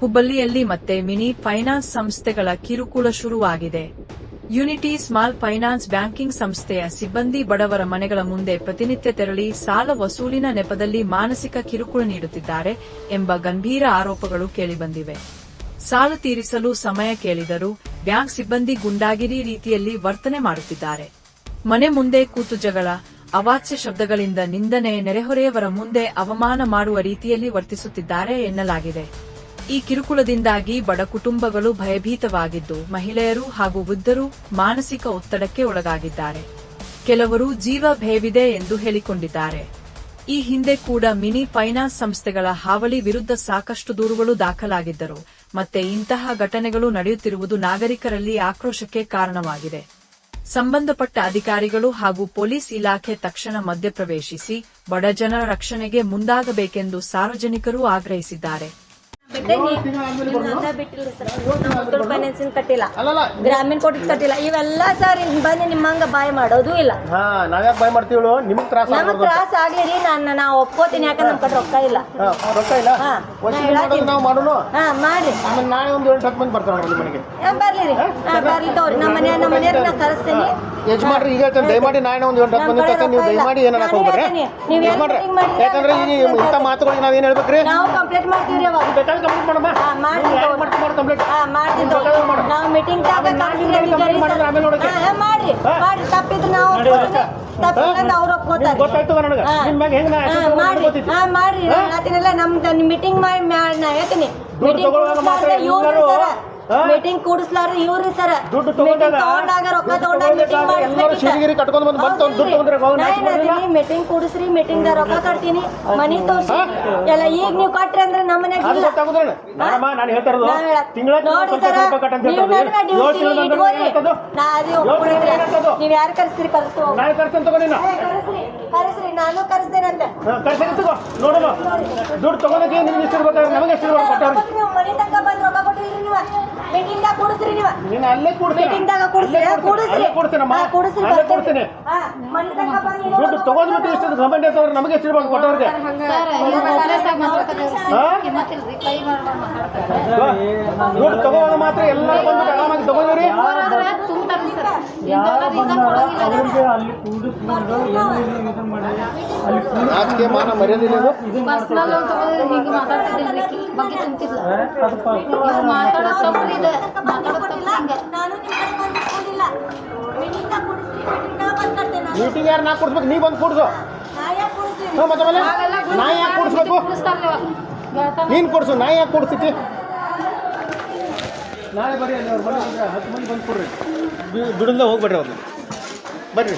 ಹುಬ್ಬಳ್ಳಿಯಲ್ಲಿ ಮತ್ತೆ mini finance ಸಂಸ್ಥೆಗಳ ಕಿರುಕುಳ ಶುರುವಾಗಿದೆ. ಯುನಿಟಿ ಸ್ಮಾಲ್ ಫೈನಾನ್ಸ್ ಬ್ಯಾಂಕಿಂಗ್ ಸಂಸ್ಥೆಯ ಸಿಬ್ಬಂದಿ ಬಡವರ ಮನೆಗಳ ಮುಂದೆ ಪ್ರತಿನಿತ್ಯ ತೆರಳಿ ಸಾಲ ವಸೂಲಿನ ನೆಪದಲ್ಲಿ ಮಾನಸಿಕ ಕಿರುಕುಳ ನೀಡುತ್ತಿದ್ದಾರೆ ಎಂಬ ಗಂಭೀರ ಆರೋಪಗಳು ಕೇಳಿಬಂದಿವೆ. ಸಾಲ ತೀರಿಸಲು ಸಮಯ ಕೇಳಿದರೂ ಬ್ಯಾಂಕ್ ಸಿಬ್ಬಂದಿ ಗುಂಡಾಗಿರಿ ರೀತಿಯಲ್ಲಿ ವರ್ತನೆ ಮಾಡುತ್ತಿದ್ದಾರೆ. ಮನೆ ಮುಂದೆ ಕೂತು ಜಗಳ, ಅವಾಚ್ಯ ಶಬ್ದಗಳಿಂದ ನಿಂದನೆ ನೆರೆಹೊರೆಯವರ ಮುಂದೆ ಅವಮಾನ ಮಾಡುವ ರೀತಿಯಲ್ಲಿ ವರ್ತಿಸುತ್ತಿದ್ದಾರೆ ಎನ್ನಲಾಗಿದೆ. ಈ ಕಿರುಕುಳದಿಂದಾಗಿ ಬಡ ಕುಟುಂಬಗಳು ಭಯಭೀತವಾಗಿದ್ದು, ಮಹಿಳೆಯರು ಹಾಗೂ ವೃದ್ಧರು ಮಾನಸಿಕ ಒತ್ತಡಕ್ಕೆ ಒಳಗಾಗಿದ್ದಾರೆ. ಕೆಲವರು ಜೀವ ಭಯವಿದೆ ಎಂದು ಹೇಳಿಕೊಂಡಿದ್ದಾರೆ. ಈ ಹಿಂದೆ ಕೂಡ ಮಿನಿ ಫೈನಾನ್ಸ್ ಸಂಸ್ಥೆಗಳ ಹಾವಳಿ ವಿರುದ್ಧ ಸಾಕಷ್ಟು ದೂರುಗಳು ದಾಖಲಾಗಿದ್ದರು. ಮತ್ತೆ ಇಂತಹ ಘಟನೆಗಳು ನಡೆಯುತ್ತಿರುವುದು ನಾಗರಿಕರಲ್ಲಿ ಆಕ್ರೋಶಕ್ಕೆ ಕಾರಣವಾಗಿದೆ. ಸಂಬಂಧಪಟ್ಟ ಅಧಿಕಾರಿಗಳು ಹಾಗೂ ಪೊಲೀಸ್ ಇಲಾಖೆ ತಕ್ಷಣ ಮಧ್ಯಪ್ರವೇಶಿಸಿ ಬಡಜನರ ರಕ್ಷಣೆಗೆ ಮುಂದಾಗಬೇಕೆಂದು ಸಾರ್ವಜನಿಕರು ಆಗ್ರಹಿಸಿದ್ದಾರೆ. ಬಿಟ್ಟಿಲ್ಲ ಸರ್. ನಮ್ಮ ಫೈನಾನ್ಸಿನ ಕಟ್ಟಿಲ್ಲ. ಗ್ರಾಮೀಣ ಕೋಟಿದ್ ಕಟ್ಟಿಲ್ಲ. ಇವೆಲ್ಲ ಸರ್ ಬಂದು ನಿಮ್ಮಂಗ ಬಾಯ್ ಮಾಡೋದು ಇಲ್ಲ. ನಾವ್ಯಾಕೆ ಬಾಯ್ ಮಾಡ್ತೀವಳು ನಿಮ್ಗೆ ತ್ರಾಸ ನಮಗ್ ತ್ರಾಸ ಆಗ್ಲಿ ರೀ ನಾನು ನಾ ಒಪ್ಕೋತೀನಿ ಯಾಕಂದ್ರೆ ನಮ್ ಕಡೆ ರೊಕ್ಕ ಇಲ್ಲ. ರೊಕ್ಕ ಇಲ್ಲ. ನಾವು ಮಾಡೋಣ ಹಾ ಮಾಡಿ ಆಮೇಲೆ ನಾಳೆ ಒಂದು ಎಂಟು ಹತ್ತು ಮಂದಿ ಬರ್ತಾರೆ ನೋಡಿ ಮನೆಗೆ. ಬರ್ಲಿ ರೀ. ಹಾ ಬರ್ಲಿ ತಗೋರಿ. ನಮ್ಮ ಮನೆ ನಮ್ಮ ಮನೆಯವ್ರಿಗೆ ನಾ ಕರೆಸ್ತೀನಿ. ಯಜಮಾನ್ರಿ ಈಗ ದಯಮಾಡಿ ನಾಳೆ ಒಂದು ಎಂಟು ಹತ್ತು ಮಂದಿ ನಮ್ಮ ನೀವು. ದಯಮಾಡಿ ನಾನು ಹೋಗ್ಬೇಡ್ರಿ ಏನ್ ಮಾಡಿದ್ರೆ ಯಾಕಂದ್ರೆ ಈಗ ಇಂಥ ಮಾತುಗಳಿಗೆ ನಾವ್ ಏನ್ ಹೇಳ್ಬೇಕ್ರಿ? ನಾವು ಕಂಪ್ಲೇಂಟ್ ಮಾಡ್ತೀವಿ ರೀ ಅವಾಗ ಕಂಪ್ಲೀಟ್ ಮಾಡಮ್ಮ ಹಾ ಮಾಡ್ತೀನಿ ಕಂಪ್ಲೀಟ್ ಹಾ ಮಾಡ್ತೀನಿ ತಗೋರಿ. ನಾವು ಮೀಟಿಂಗ್. ಮಾಡ್ರಿ ಹಾ. ಮಾಡ್ರಿ ತಪ್ಪಿದ್ರೆ ನಾವು ತಪ್ಪಿದ್ರೆ ಅವ್ರು ಒಪ್ಕೋತಾರೆ ಗೊತ್ತಾಯ್ತು ನನಗೆ. ಹಾ. ನಿಮ್ ಮ್ಯಾಗ ಹೆಂಗ್ ಹಾ, ಮಾಡ್ರಿ ಹಾಂ ಮಾಡ್ರಿ ಹಾ? ನಮ್ದು ಮೀಟಿಂಗ್ ಮಾಡಿ ಹೇಳ್ತೀನಿ. ಮೀಟಿಂಗ್ ಇವ್ರಿ ಸರ? ಮೀಟಿಂಗ್ ಕೂಡಿಸ್ಲಾರ ಇವ್ರಿ ಸರ್ ದುಡ್ಡು ಮೀಟಿಂಗ್ ತಗೊಂಡಾಗ ರೊಕ್ಕ ತಗೊಂಡಾಗ ಮೀಟಿಂಗ್ ಕೂಡಿಸ್ರಿ ಮೀಟಿಂಗ್ ದ ರೊಕ್ಕ ಕಟ್ತೀನಿ. ಮನಿ ತೋರ್ಸಿ. ಎಲ್ಲ ಈಗ ನೀವು ಕಟ್ರಿ ಅಂದ್ರೆ ನಮ್ಮ ಇಲ್ಲ. ನಾವ್ ನೋಡಿ ಸರ, ನನ್ನ ಇಟ್ಕೋರಿ. ನಾ ಅದು ಯಾರು ಕರೆಸ್ತೀರಿ? ಕರೆಸ್ತು ಕರೆಸ್ರಿ. ನಾನು ಕರೆಸ್ತೇನಂತೆ. ತಗೋ ನೋಡೋಣ. ದುಡ್ಡು ತಗೊಳಕ್ಕೆ ನಿಮ್ಗೆ ಎಷ್ಟು ನಮಗೆ ಎಷ್ಟು ಕೊಟ್ಟವ್ರಿಗೆ ನೀವು ಮನಿ ತನಕ ಬಂದ್ ರೊಕ್ಕ ಕೊಟ್ಟಿಲ್ರಿ ನೀವು ಮೀಟಿಂಗ್ ದಾಗ ಕೂಡಿಸ್ರಿ ನೀವು ನೀನು ಅಲ್ಲೇ ಕೊಡ್ತೀನಿ ಮೀಟಿಂಗ್ ದಾಗ ಕೂಡಿಸ್ರಿ. ಕೂಡಿಸ್ರಿ ಅಲ್ಲೇ ಕೊಡ್ತೀನಮ್ಮ ಹಾ, ಕೂಡಿಸ್ರಿ ಅಲ್ಲೇ ಬರ್ತೇನೆ. ಕೊಡ್ತೀನಿ. ದುಡ್ಡು ತಗೊಂಡ್ಬಿಟ್ಟು ಇಷ್ಟು ಗಮನ ಅಂತಂದ್ರೆ ನಮಗೆ ಎಷ್ಟು ಇರ್ಬೇಕು ಕೊಟ್ಟವ್ರಿಗೆ ದುಡ್ಡು ತಗೋವಾಗ ಮಾತ್ರ ಎಲ್ಲ ಬಂದ್ಬಿಟ್ಟು ಆರಾಮಾಗಿ ನಾಚಿಕೆ ಮಾನ ಮರ್ಯಾದೆ ಇದು ಪರ್ಸನಲ್ ಅಂತ ಹಿಂಗೆ ಬಗ್ಗೆ ಮಾತಾಡೋ ತಪ್ಪು ಇದೆ. ಮಾತಾಡೋದು ತಪ್ಪು ಹಿಂಗೆ ನಾನು ನಿಮ್ಮ ಕಡೆ ಬಂದ್ ಕೂಡಿಲ್ಲ ಮೀಟಿಂಗ್ ದಾಗ ಕೂಡಿಸ್ರಿ ಮೀಟಿಂಗ್ ದಾಗ ಬಂದ್ ಕಟ್ತೇನೆ ನಾನು. ಮೀಟಿಂಗ್ ಯಾರು ನಾ ಕೊಡ್ಸ್ಬೇಕು? ನೀ ಬಂದು ಕೊಡ್ಸು? ಹ್ಞೂ ಮತ್ತೆ ಆಮೇಲೆ? ನಾ ಯಾಕೆ ಕೊಡಿಸ್ಬೇಕು? ನೀನು ಕೊಡ್ಸು ನಾ ಯಾಕೆ ಕೊಡಿಸ್ತಿ ನಾಳೆ ಬರ್ರಿ ಅಲ್ಲಿ ಅವ್ರು ಮನೆ ಬಂದ್ರೆ ಹತ್ತು ಮಂದಿ ಬಂದು ಕೊಡ್ರಿ. ಬಿಡಲ್ದೆ ಹೋಗ್ಬೇಡ್ರಿ ಅವ್ರನ್ನ ಬರ್ರಿ.